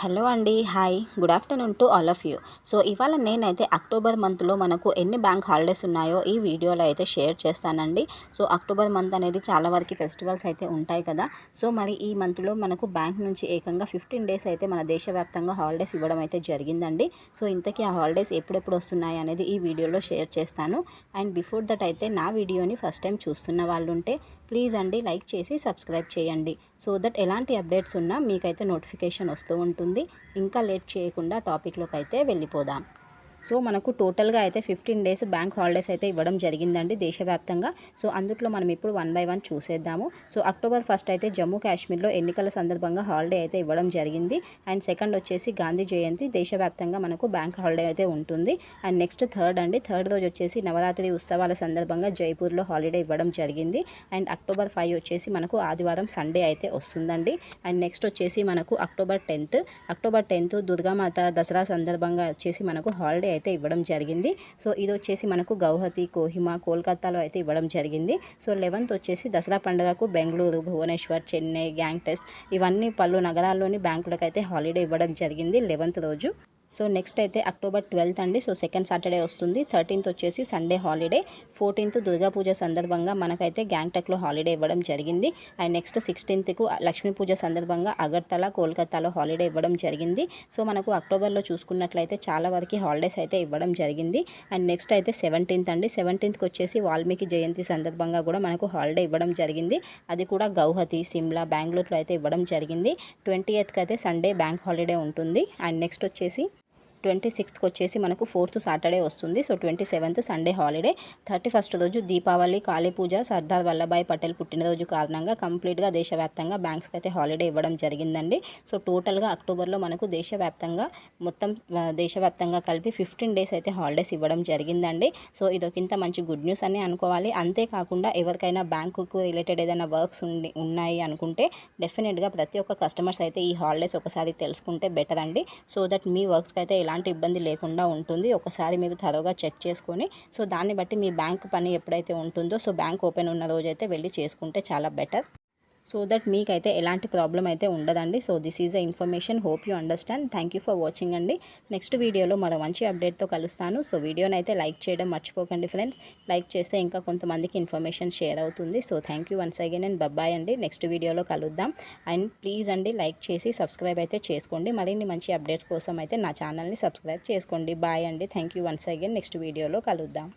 Hello అండి hi. Good afternoon to all of you. So ఇవాళ నేనైతే అక్టోబర్ మంత్లో మనకు ఎన్ని బ్యాంక్ హాలిడేస్ ఉన్నాయో ఈ వీడియోలో అయితే షేర్ చేస్తానండి. సో అక్టోబర్ మంత్ అనేది చాలా వరకు ఫెస్టివల్స్ అయితే ఉంటాయి కదా. సో మరి ఈ మంత్లో మనకు బ్యాంక్ నుంచి ఏకంగా ఫిఫ్టీన్ డేస్ అయితే మన దేశవ్యాప్తంగా హాలిడేస్ ఇవ్వడం అయితే జరిగిందండి. సో ఇంతకీ ఆ హాలిడేస్ ఎప్పుడెప్పుడు వస్తున్నాయి అనేది ఈ వీడియోలో షేర్ చేస్తాను. అండ్ బిఫోర్ దట్ అయితే నా వీడియోని ఫస్ట్ టైం చూస్తున్న వాళ్ళు ఉంటే ప్లీజ్ అండి లైక్ చేసి సబ్స్క్రైబ్ చేయండి. సో దట్ ఎలాంటి అప్డేట్స్ ఉన్నా మీకైతే నోటిఫికేషన్ వస్తూ ఉంటుంది. ఇంకా లేట్ చేయకుండా టాపిక్లోకి అయితే వెళ్ళిపోదాం. సో మనకు టోటల్గా అయితే ఫిఫ్టీన్ డేస్ బ్యాంక్ హాలిడేస్ అయితే ఇవ్వడం జరిగిందండి దేశవ్యాప్తంగా. సో అందుట్లో మనం ఇప్పుడు వన్ బై వన్ చూసేద్దాము. సో అక్టోబర్ ఫస్ట్ అయితే జమ్మూ కాశ్మీర్లో ఎన్నికల సందర్భంగా హాలిడే అయితే ఇవ్వడం జరిగింది. అండ్ సెకండ్ వచ్చేసి గాంధీ జయంతి దేశవ్యాప్తంగా మనకు బ్యాంక్ హాలిడే అయితే ఉంటుంది. అండ్ నెక్స్ట్ థర్డ్ అండి థర్డ్ రోజు వచ్చేసి నవరాత్రి ఉత్సవాల సందర్భంగా జైపూర్లో హాలిడే ఇవ్వడం జరిగింది. అండ్ అక్టోబర్ ఫైవ్ వచ్చేసి మనకు ఆదివారం సండే అయితే వస్తుందండి. అండ్ నెక్స్ట్ వచ్చేసి మనకు October tenth October tenth Durgamata Dussehra సందర్భంగా వచ్చేసి మనకు హాలిడే అయితే ఇవ్వడం జరిగింది. సో ఇది వచ్చేసి మనకు గౌహతి కోహిమా కోల్కతాలో అయితే ఇవ్వడం జరిగింది. సో లెవెన్త్ వచ్చేసి దసరా పండుగకు బెంగళూరు భువనేశ్వర్ చెన్నై గ్యాంగ్ ఇవన్నీ పలు నగరాల్లోని బ్యాంకులకు అయితే హాలిడే ఇవ్వడం జరిగింది లెవెన్త్ రోజు. సో నెక్స్ట్ అయితే అక్టోబర్ ట్వెల్త్ అండి. సో సెకండ్ సాటర్డే వస్తుంది. థర్టీన్త్ వచ్చేసి Sunday holiday. Fourteenth Durga Puja సందర్భంగా మనకైతే గ్యాంగ్టక్లో హాలిడే ఇవ్వడం జరిగింది. అండ్ నెక్స్ట్ సిక్స్టీన్త్కు లక్ష్మీ పూజ సందర్భంగా అగర్తల కోల్కతాలో హాలిడే ఇవ్వడం జరిగింది. సో మనకు అక్టోబర్లో చూసుకున్నట్లయితే చాలా వరకు హాలిడేస్ అయితే ఇవ్వడం జరిగింది. అండ్ నెక్స్ట్ అయితే సెవెంటీన్త్ అండి. సెవెంటీన్త్కి వచ్చేసి వాల్మీకి జయంతి సందర్భంగా కూడా మనకు హాలిడే ఇవ్వడం జరిగింది. అది కూడా గౌహతి సిమ్లా బెంగళూరులో అయితే ఇవ్వడం జరిగింది. ట్వంటీ ఎయిత్కి అయితే సండే బ్యాంక్ హాలిడే ఉంటుంది. అండ్ నెక్స్ట్ వచ్చేసి ట్వంటీ సిక్స్త్కి వచ్చేసి మనకు ఫోర్త్ సాటర్డే వస్తుంది. So twenty seventh Sunday holiday. Thirty first రోజు దీపావళి కాళీ పూజ సర్దార్ వల్లభాయ్ పటేల్ పుట్టినరోజు కారణంగా కంప్లీట్గా దేశవ్యాప్తంగా బ్యాంక్స్కి అయితే హాలిడే ఇవ్వడం జరిగిందండి. సో టోటల్గా అక్టోబర్లో మనకు దేశవ్యాప్తంగా మొత్తం దేశవ్యాప్తంగా కలిపి ఫిఫ్టీన్ డేస్ అయితే హాలిడేస్ ఇవ్వడం జరిగిందండి. సో ఇదొకింత మంచి గుడ్ న్యూస్ అని అనుకోవాలి. అంతేకాకుండా ఎవరికైనా బ్యాంకుకు రిలేటెడ్ ఏదైనా వర్క్స్ ఉండి ఉన్నాయి అనుకుంటే డెఫినెట్గా ప్రతి ఒక్క కస్టమర్స్ అయితే ఈ హాలిడేస్ ఒకసారి తెలుసుకుంటే బెటర్ అండి సో దట్ మీ వర్క్స్కి అయితే ఇలా ఎలాంటి ఇబ్బంది లేకుండా ఉంటుంది. ఒకసారి మీరు త్వరగా చెక్ చేసుకొని సో దాన్ని బట్టి మీ బ్యాంక్ పని ఎప్పుడైతే ఉంటుందో సో బ్యాంక్ ఓపెన్ ఉన్న రోజైతే వెళ్ళి చేసుకుంటే చాలా బెటర్. సో దట్ మీకైతే ఎలాంటి ప్రాబ్లం అయితే ఉండదండి. So this is a information. Hope you understand. Thank you for watching అండి. నెక్స్ట్ వీడియోలో మరో మంచి అప్డేట్తో కలుస్తాను. సో వీడియోని అయితే లైక్ చేయడం మర్చిపోకండి ఫ్రెండ్స్. లైక్ చేస్తే ఇంకా కొంతమందికి ఇన్ఫర్మేషన్ షేర్ అవుతుంది. So thank you once again and bye bye అండి. నెక్స్ట్ వీడియోలో కలుద్దాం. అండ్ ప్లీజ్ అండి లైక్ చేసి సబ్స్క్రైబ్ అయితే చేసుకోండి. మరిన్ని మంచి అప్డేట్స్ కోసం అయితే నా ఛానల్ని సబ్స్క్రైబ్ చేసుకోండి. బాయ్ అండి. Thank you once again. Next వీడియోలో కలుద్దాం.